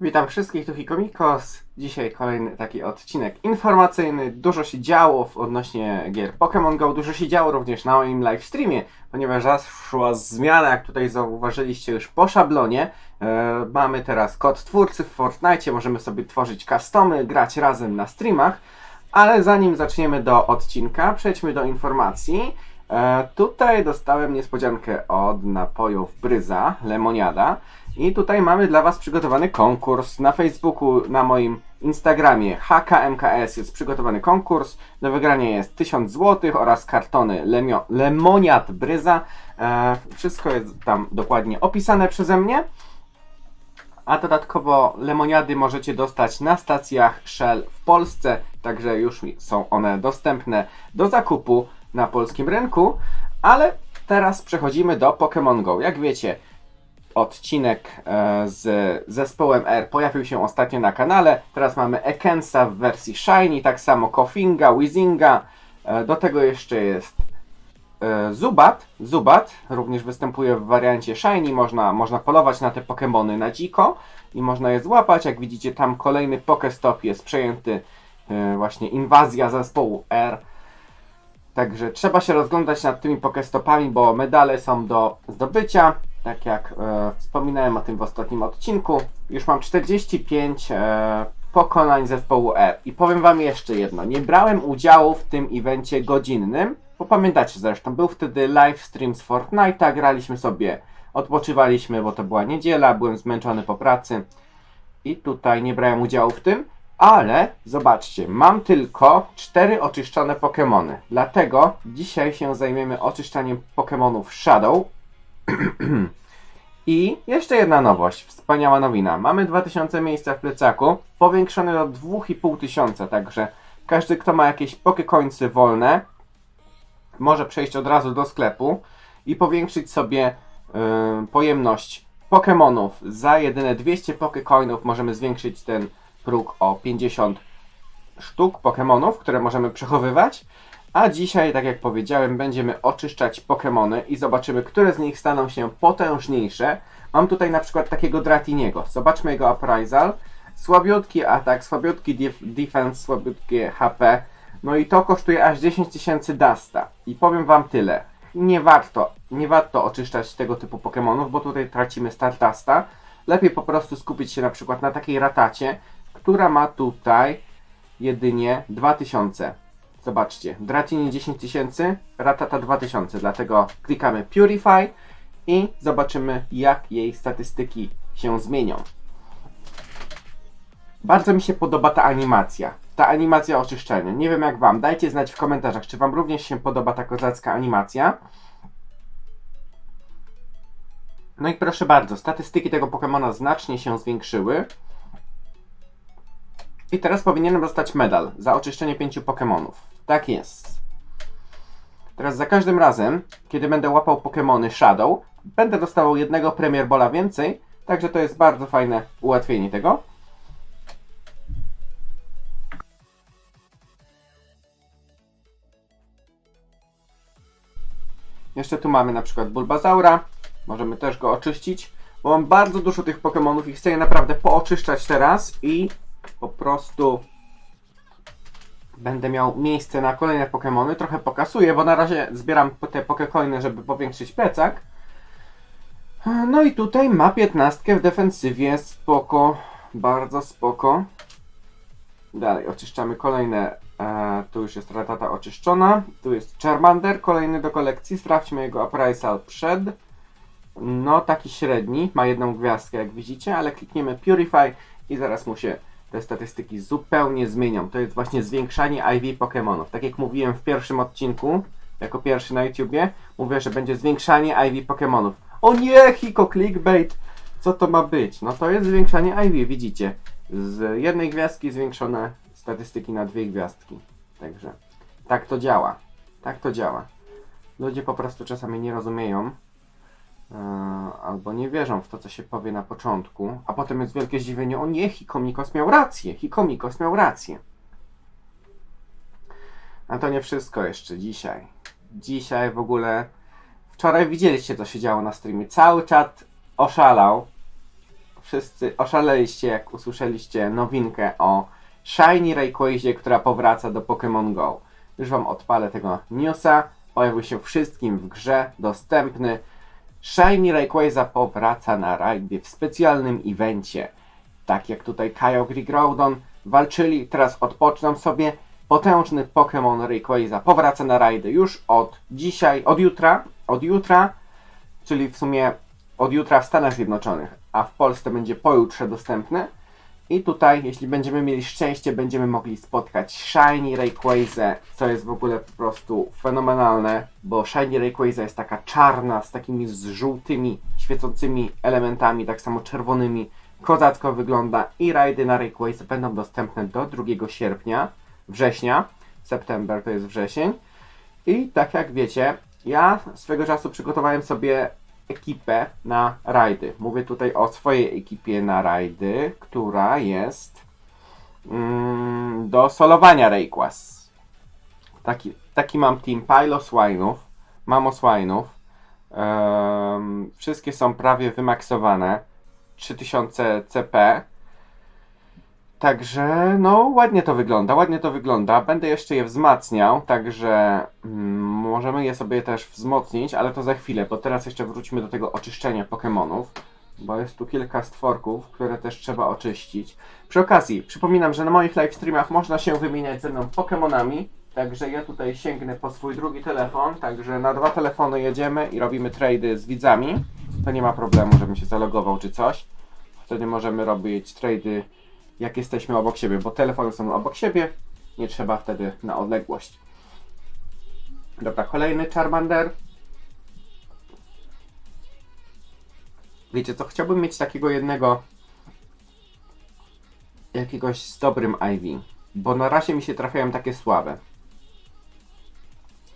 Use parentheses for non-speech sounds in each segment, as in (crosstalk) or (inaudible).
Witam wszystkich, tu Hikomikos. Dzisiaj kolejny taki odcinek informacyjny. Dużo się działo w odnośnie gier Pokémon Go, dużo się działo również na moim live streamie, ponieważ zaszła zmiana, jak tutaj zauważyliście już po szablonie. E, mamy teraz kod twórcy w Fortnite, możemy sobie tworzyć customy, grać razem na streamach. Ale zanim zaczniemy do odcinka, przejdźmy do informacji. E, tutaj dostałem niespodziankę od napojów Bryza, Lemoniada. I tutaj mamy dla Was przygotowany konkurs. Na Facebooku, na moim Instagramie HKMKS jest przygotowany konkurs. Do wygrania jest 1000 zł oraz kartony Lemio- Lemoniad Bryza. E, wszystko jest tam dokładnie opisane przeze mnie. A dodatkowo lemoniady możecie dostać na stacjach Shell w Polsce, także już są one dostępne do zakupu na polskim rynku. Ale teraz przechodzimy do Pokémon Go. Jak wiecie, odcinek e, z zespołem R pojawił się ostatnio na kanale. Teraz mamy Ekensa w wersji Shiny, tak samo Kofinga, Wizinga. E, do tego jeszcze jest e, Zubat. Zubat również występuje w wariancie Shiny. Można, można polować na te Pokémony na dziko i można je złapać. Jak widzicie, tam kolejny Pokestop jest przejęty właśnie inwazja zespołu R. Także trzeba się rozglądać nad tymi Pokestopami, bo medale są do zdobycia. Tak jak e, wspominałem o tym w ostatnim odcinku, już mam 45 e, pokonań zespołu R. I powiem Wam jeszcze jedno. Nie brałem udziału w tym evencie godzinnym, bo pamiętacie zresztą, był wtedy live stream z Fortnite'a, graliśmy sobie, odpoczywaliśmy, bo to była niedziela, byłem zmęczony po pracy i tutaj nie brałem udziału w tym, ale zobaczcie, mam tylko 4 oczyszczone Pokémony. Dlatego dzisiaj się zajmiemy oczyszczaniem Pokémonów Shadow. (clears throat) I jeszcze jedna nowość, wspaniała nowina. Mamy 2000 miejsca w plecaku, powiększone do 2500, także każdy, kto ma jakieś pokekońcy wolne, może przejść od razu do sklepu i powiększyć sobie yy, pojemność Pokémonów. Za jedyne 200 pokecoinów możemy zwiększyć ten próg o 50 sztuk Pokémonów, które możemy przechowywać. A dzisiaj, tak jak powiedziałem, będziemy oczyszczać Pokémony i zobaczymy, które z nich staną się potężniejsze. Mam tutaj na przykład takiego Dratiniego. Zobaczmy jego appraisal. Słabiutki atak, słabiutki def defense, słabiutkie HP. No i to kosztuje aż 10 tysięcy Dusta. I powiem wam tyle. Nie warto, nie warto oczyszczać tego typu Pokémonów, bo tutaj tracimy Stardasta. Lepiej po prostu skupić się na przykład na takiej ratacie, która ma tutaj jedynie 2000. Zobaczcie, Dratini 10 tysięcy, Ratata 2000, dlatego klikamy Purify i zobaczymy jak jej statystyki się zmienią. Bardzo mi się podoba ta animacja. Ta animacja oczyszczenia. Nie wiem jak wam, dajcie znać w komentarzach, czy wam również się podoba ta kozacka animacja. No i proszę bardzo, statystyki tego Pokemona znacznie się zwiększyły. I teraz powinienem dostać medal za oczyszczenie pięciu Pokémonów. Tak jest. Teraz za każdym razem, kiedy będę łapał Pokémony Shadow, będę dostawał jednego Premier Bola więcej, także to jest bardzo fajne ułatwienie tego. Jeszcze tu mamy na przykład Bulbazaura. Możemy też go oczyścić, bo mam bardzo dużo tych Pokémonów i chcę je naprawdę pooczyszczać teraz i po prostu będę miał miejsce na kolejne Pokémony. Trochę pokasuję, bo na razie zbieram te Pokécoiny, żeby powiększyć plecak. No i tutaj ma 15 w defensywie, spoko, bardzo spoko. Dalej oczyszczamy kolejne, e, tu już jest Ratata oczyszczona, tu jest Charmander, kolejny do kolekcji, sprawdźmy jego appraisal przed. No taki średni, ma jedną gwiazdkę jak widzicie, ale klikniemy Purify i zaraz mu się te statystyki zupełnie zmienią. To jest właśnie zwiększanie IV Pokémonów. Tak jak mówiłem w pierwszym odcinku, jako pierwszy na YouTubie, mówię, że będzie zwiększanie IV Pokémonów. O nie, Hiko clickbait! Co to ma być? No to jest zwiększanie IV, widzicie. Z jednej gwiazdki zwiększone statystyki na dwie gwiazdki. Także tak to działa. Tak to działa. Ludzie po prostu czasami nie rozumieją albo nie wierzą w to, co się powie na początku, a potem jest wielkie zdziwienie, o nie, Hikomikos miał rację, Hikomikos miał rację. A to nie wszystko jeszcze dzisiaj. Dzisiaj w ogóle, wczoraj widzieliście, co się działo na streamie. Cały czat oszalał. wszyscy oszaleliście, jak usłyszeliście nowinkę o Shiny Rayquazie, która powraca do Pokémon Go. Już wam odpalę tego newsa. Pojawił się wszystkim w grze, dostępny. Shiny Rayquaza powraca na rajdzie w specjalnym evencie. Tak jak tutaj Kyogre i Groudon walczyli, teraz odpoczną sobie. Potężny Pokémon Rayquaza powraca na rajdy już od dzisiaj, od jutra, od jutra, czyli w sumie od jutra w Stanach Zjednoczonych, a w Polsce będzie pojutrze dostępny. I tutaj, jeśli będziemy mieli szczęście, będziemy mogli spotkać Shiny Rayquaza, co jest w ogóle po prostu fenomenalne, bo Shiny Rayquaza jest taka czarna, z takimi z żółtymi, świecącymi elementami, tak samo czerwonymi. Kozacko wygląda i rajdy na Rayquaza będą dostępne do 2 sierpnia, września, september to jest wrzesień. I tak jak wiecie, ja swego czasu przygotowałem sobie ekipę na rajdy. Mówię tutaj o swojej ekipie na rajdy, która jest mm, do solowania Rayquaz. Taki, taki mam team Pilo Swinów, Mamo Swinów. Em, wszystkie są prawie wymaksowane. 3000 CP. Także, no, ładnie to wygląda, ładnie to wygląda. Będę jeszcze je wzmacniał, także mm, możemy je sobie też wzmocnić, ale to za chwilę, bo teraz jeszcze wróćmy do tego oczyszczenia Pokémonów, bo jest tu kilka stworków, które też trzeba oczyścić. Przy okazji, przypominam, że na moich live streamach można się wymieniać ze mną Pokémonami, także ja tutaj sięgnę po swój drugi telefon, także na dwa telefony jedziemy i robimy trady z widzami. To nie ma problemu, żebym się zalogował czy coś. Wtedy możemy robić trady jak jesteśmy obok siebie, bo telefony są obok siebie, nie trzeba wtedy na odległość. Dobra, kolejny Charmander. Wiecie co, chciałbym mieć takiego jednego jakiegoś z dobrym Ivy, bo na razie mi się trafiają takie słabe.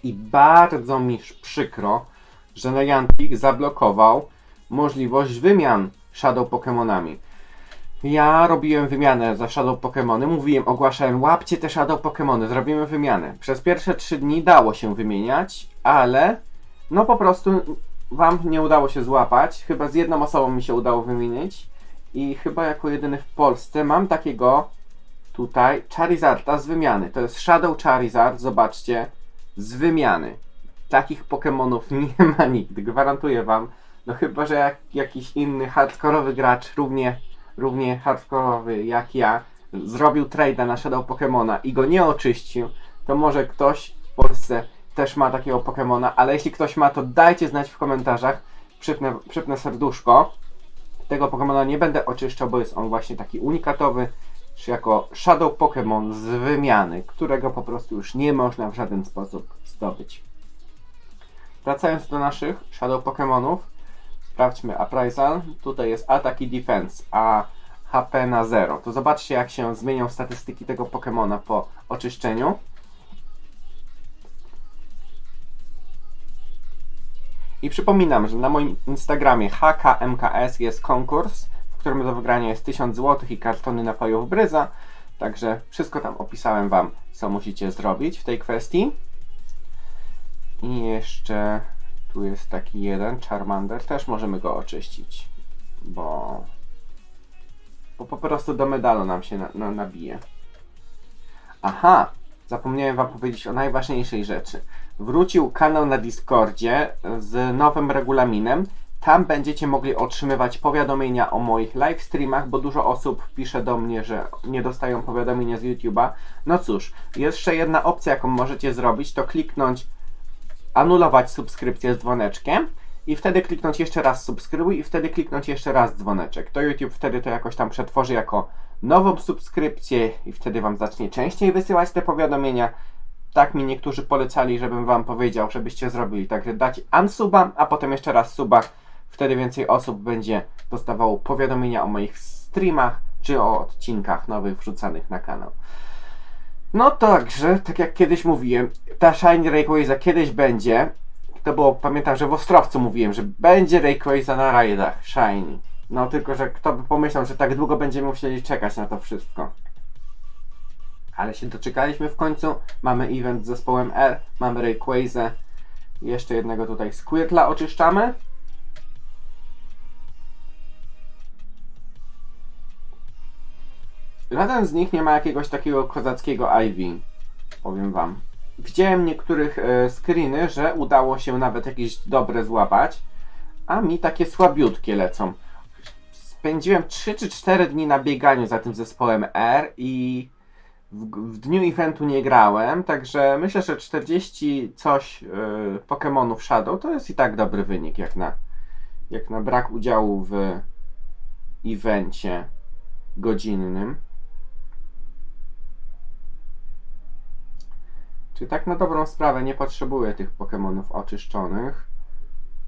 I bardzo mi przykro, że Niantic zablokował możliwość wymian Shadow Pokémonami. Ja robiłem wymianę za Shadow Pokémony, mówiłem, ogłaszałem, łapcie te Shadow Pokémony, zrobimy wymianę. Przez pierwsze 3 dni dało się wymieniać, ale no po prostu wam nie udało się złapać. Chyba z jedną osobą mi się udało wymienić i chyba jako jedyny w Polsce mam takiego tutaj Charizarda z wymiany. To jest Shadow Charizard, zobaczcie, z wymiany. Takich Pokémonów (laughs) nie ma nigdy, gwarantuję wam. No chyba, że jak, jakiś inny hardkorowy gracz równie równie hardkorowy jak ja, zrobił trade'a na Shadow Pokemona i go nie oczyścił, to może ktoś w Polsce też ma takiego Pokemona, ale jeśli ktoś ma, to dajcie znać w komentarzach, przypnę, przypnę serduszko. Tego Pokemona nie będę oczyszczał, bo jest on właśnie taki unikatowy, czy jako Shadow Pokémon z wymiany, którego po prostu już nie można w żaden sposób zdobyć. Wracając do naszych Shadow Pokémonów, Sprawdźmy appraisal. Tutaj jest atak i defense, a HP na 0. To zobaczcie jak się zmienią statystyki tego Pokemona po oczyszczeniu. I przypominam, że na moim Instagramie HKMKS jest konkurs, w którym do wygrania jest 1000 zł i kartony napojów Bryza. Także wszystko tam opisałem Wam, co musicie zrobić w tej kwestii. I jeszcze tu jest taki jeden Charmander, też możemy go oczyścić, bo, bo po prostu do medalu nam się na, na, nabije. Aha, zapomniałem Wam powiedzieć o najważniejszej rzeczy. Wrócił kanał na Discordzie z nowym regulaminem. Tam będziecie mogli otrzymywać powiadomienia o moich live streamach, bo dużo osób pisze do mnie, że nie dostają powiadomienia z YouTube'a. No cóż, jeszcze jedna opcja, jaką możecie zrobić, to kliknąć anulować subskrypcję z dzwoneczkiem i wtedy kliknąć jeszcze raz subskrybuj i wtedy kliknąć jeszcze raz dzwoneczek. To YouTube wtedy to jakoś tam przetworzy jako nową subskrypcję i wtedy Wam zacznie częściej wysyłać te powiadomienia. Tak mi niektórzy polecali, żebym Wam powiedział, żebyście zrobili. Także dać unsuba, a potem jeszcze raz suba. Wtedy więcej osób będzie dostawało powiadomienia o moich streamach czy o odcinkach nowych wrzucanych na kanał. No także, tak jak kiedyś mówiłem, ta Shiny Rayquaza kiedyś będzie. To było, pamiętam, że w Ostrowcu mówiłem, że będzie Rayquaza na rajdach Shiny. No tylko, że kto by pomyślał, że tak długo będziemy musieli czekać na to wszystko. Ale się doczekaliśmy w końcu. Mamy event z zespołem R, mamy Rayquaza. Jeszcze jednego tutaj Squirtla oczyszczamy. Żaden z nich nie ma jakiegoś takiego kozackiego IV. Powiem wam. Widziałem niektórych e, screeny, że udało się nawet jakieś dobre złapać, a mi takie słabiutkie lecą. Spędziłem 3 czy 4 dni na bieganiu za tym zespołem R i w, w dniu eventu nie grałem, także myślę, że 40 coś yy, Pokémonów Shadow to jest i tak dobry wynik, jak na, jak na brak udziału w evencie godzinnym. Czy tak na dobrą sprawę nie potrzebuję tych Pokémonów oczyszczonych?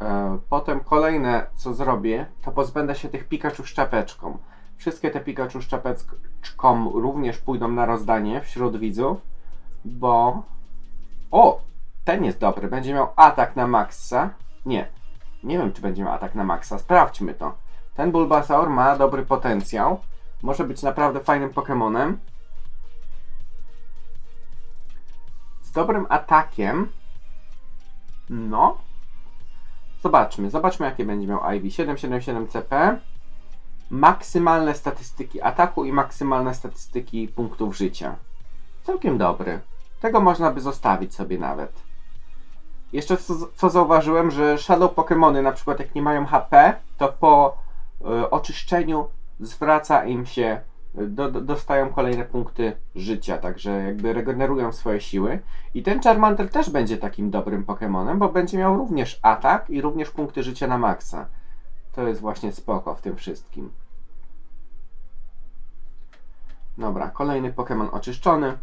E, Potem kolejne, co zrobię, to pozbędę się tych Pikachu szczapeczką. Wszystkie te Pikachu szczapeczką również pójdą na rozdanie wśród widzów, bo... O! Ten jest dobry. Będzie miał atak na maksa. Nie. Nie wiem, czy będzie miał atak na maksa. Sprawdźmy to. Ten Bulbasaur ma dobry potencjał. Może być naprawdę fajnym Pokémonem. Dobrym atakiem. No. Zobaczmy. Zobaczmy, jakie będzie miał Ivy. 777 CP. Maksymalne statystyki ataku i maksymalne statystyki punktów życia. Całkiem dobry. Tego można by zostawić sobie nawet. Jeszcze co, co zauważyłem, że Shadow Pokémony, na przykład jak nie mają HP, to po y, oczyszczeniu zwraca im się, do, do, dostają kolejne punkty życia, także jakby regenerują swoje siły. I ten Charmander też będzie takim dobrym Pokémonem, bo będzie miał również atak i również punkty życia na maksa. To jest właśnie spoko w tym wszystkim. Dobra, kolejny Pokémon oczyszczony.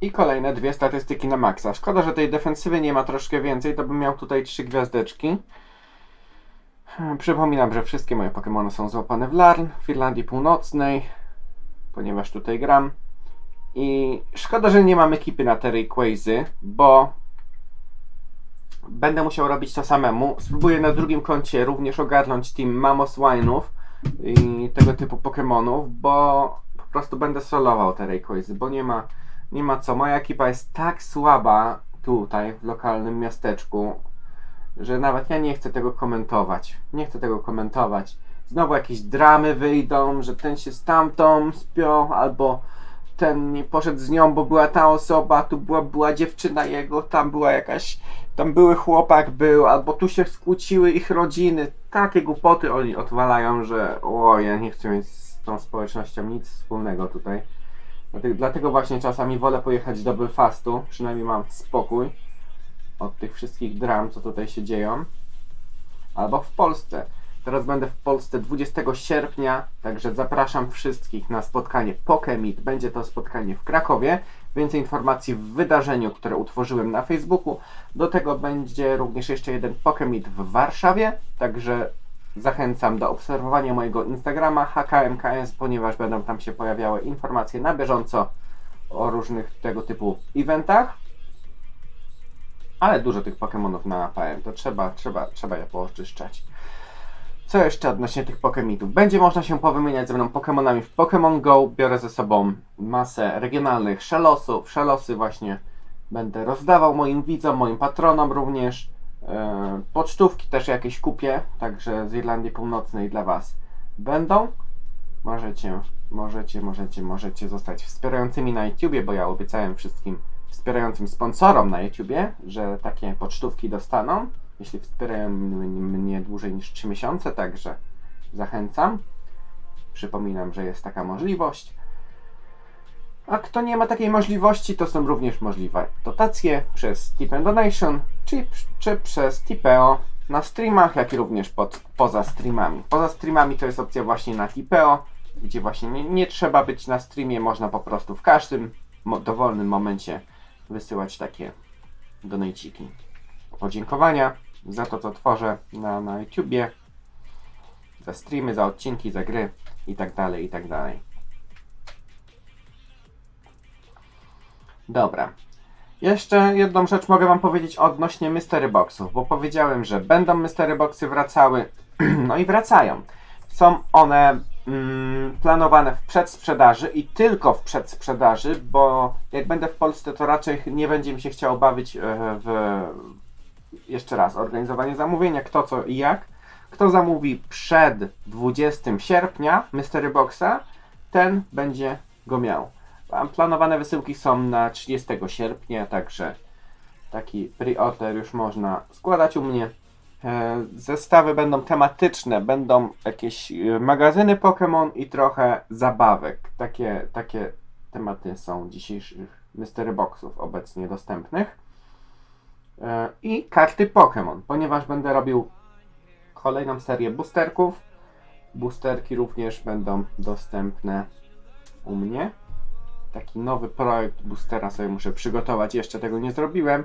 I kolejne dwie statystyki na maksa. Szkoda, że tej defensywy nie ma troszkę więcej, to bym miał tutaj trzy gwiazdeczki. Hmm, Przypominam, że wszystkie moje Pokémony są złapane w Larn, w Irlandii Północnej, ponieważ tutaj gram. I szkoda, że nie mam ekipy na te Rayquazy, bo będę musiał robić to samemu. Spróbuję na drugim koncie również ogarnąć team Mamos Wine'ów i tego typu Pokémonów, bo po prostu będę solował te Rayquazy, bo nie ma, nie ma co. Moja ekipa jest tak słaba tutaj w lokalnym miasteczku, że nawet ja nie chcę tego komentować. Nie chcę tego komentować. Znowu jakieś dramy wyjdą, że ten się z tamtą spiął, albo ten nie poszedł z nią, bo była ta osoba, tu była, była dziewczyna jego, tam była jakaś, tam były chłopak był, albo tu się skłóciły ich rodziny. Takie głupoty oni odwalają, że o, ja nie chcę mieć z tą społecznością nic wspólnego tutaj. Dlatego, dlatego właśnie czasami wolę pojechać do Belfastu, przynajmniej mam spokój od tych wszystkich dram, co tutaj się dzieją. Albo w Polsce. Teraz będę w Polsce 20 sierpnia, także zapraszam wszystkich na spotkanie Pokemit. Będzie to spotkanie w Krakowie. Więcej informacji w wydarzeniu, które utworzyłem na Facebooku. Do tego będzie również jeszcze jeden Pokemit w Warszawie, także zachęcam do obserwowania mojego Instagrama HKMKS, ponieważ będą tam się pojawiały informacje na bieżąco o różnych tego typu eventach. Ale dużo tych Pokémonów nałapałem, to trzeba, trzeba, trzeba je pooczyszczać. Co jeszcze odnośnie tych Pokemitów? Będzie można się powymieniać ze mną Pokémonami w Pokémon Go. Biorę ze sobą masę regionalnych szelosów. Szelosy właśnie będę rozdawał moim widzom, moim patronom również. E, pocztówki też jakieś kupię, także z Irlandii Północnej dla Was będą. Możecie, możecie, możecie, możecie zostać wspierającymi na YouTubie, bo ja obiecałem wszystkim wspierającym sponsorom na YouTubie, że takie pocztówki dostaną, jeśli wspierają mnie dłużej niż 3 miesiące, także zachęcam. Przypominam, że jest taka możliwość. A kto nie ma takiej możliwości, to są również możliwe dotacje przez Tip and Donation, czy, czy przez Tipeo na streamach, jak i również pod, poza streamami. Poza streamami to jest opcja właśnie na Tipeo, gdzie właśnie nie, nie trzeba być na streamie, można po prostu w każdym dowolnym momencie wysyłać takie donajciki. Podziękowania za to, co tworzę na, na YouTubie, za streamy, za odcinki, za gry i tak dalej, i tak dalej. Dobra. Jeszcze jedną rzecz mogę Wam powiedzieć odnośnie Mystery Boxów, bo powiedziałem, że będą Mystery Boxy wracały, (clears throat) no i wracają. Są one planowane w przedsprzedaży i tylko w przedsprzedaży, bo jak będę w Polsce, to raczej nie będzie mi się chciało bawić e, w jeszcze raz organizowanie zamówienia, kto co i jak. Kto zamówi przed 20 sierpnia Mystery Boxa, ten będzie go miał. Planowane wysyłki są na 30 sierpnia, także taki pre-order już można składać u mnie. E, Zestawy będą tematyczne, będą jakieś e, magazyny Pokémon i trochę zabawek. Takie, takie tematy są dzisiejszych Mystery Boxów obecnie dostępnych. E, I karty Pokémon, ponieważ będę robił kolejną serię boosterków. Boosterki również będą dostępne u mnie. Taki nowy projekt boostera sobie muszę przygotować. Jeszcze tego nie zrobiłem,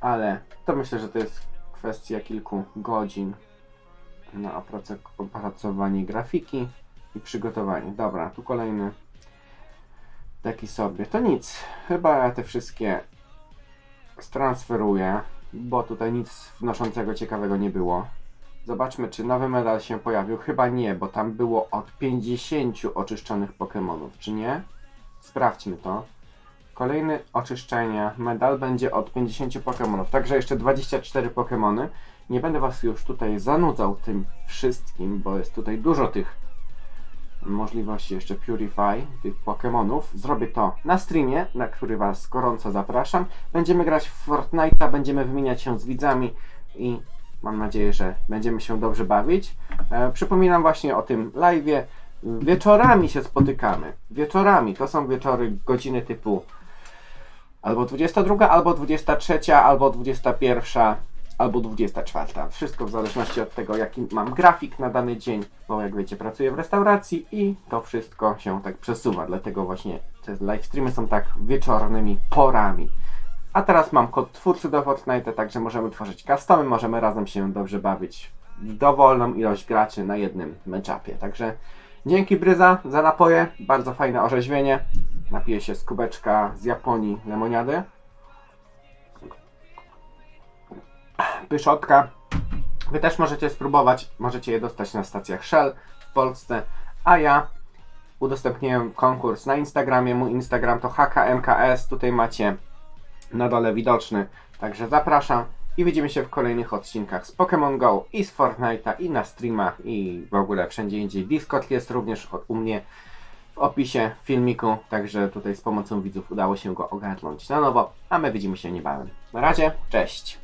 ale to myślę, że to jest kwestia kilku godzin na opracow- opracowanie grafiki i przygotowanie. Dobra, tu kolejny taki sobie. To nic. Chyba te wszystkie stransferuję, bo tutaj nic wnoszącego ciekawego nie było. Zobaczmy, czy nowy medal się pojawił. Chyba nie, bo tam było od 50 oczyszczonych Pokémonów, czy nie? Sprawdźmy to. Kolejny oczyszczenia medal będzie od 50 Pokémonów, także jeszcze 24 Pokémony. Nie będę Was już tutaj zanudzał tym wszystkim, bo jest tutaj dużo tych możliwości jeszcze Purify, tych Pokémonów. Zrobię to na streamie, na który Was gorąco zapraszam. Będziemy grać w Fortnite'a, będziemy wymieniać się z widzami i mam nadzieję, że będziemy się dobrze bawić. E, przypominam właśnie o tym live'ie. Wieczorami się spotykamy. Wieczorami. To są wieczory godziny typu albo 22, albo 23, albo 21, albo 24. Wszystko w zależności od tego, jaki mam grafik na dany dzień, bo jak wiecie, pracuję w restauracji i to wszystko się tak przesuwa. Dlatego właśnie te live streamy są tak wieczornymi porami. A teraz mam kod twórcy do Fortnite, także możemy tworzyć customy, możemy razem się dobrze bawić w dowolną ilość graczy na jednym matchupie. Także dzięki Bryza za napoje, bardzo fajne orzeźwienie. Napiję się z kubeczka z Japonii lemoniady. Pyszotka. Wy też możecie spróbować, możecie je dostać na stacjach Shell w Polsce, a ja udostępniłem konkurs na Instagramie. Mój Instagram to HKMKS, tutaj macie na dole widoczny, także zapraszam i widzimy się w kolejnych odcinkach z Pokémon Go i z Fortnite'a i na streamach i w ogóle wszędzie indziej. Discord jest również u mnie opisie filmiku, także tutaj z pomocą widzów udało się go ogarnąć na nowo, a my widzimy się niebawem. Na razie, cześć!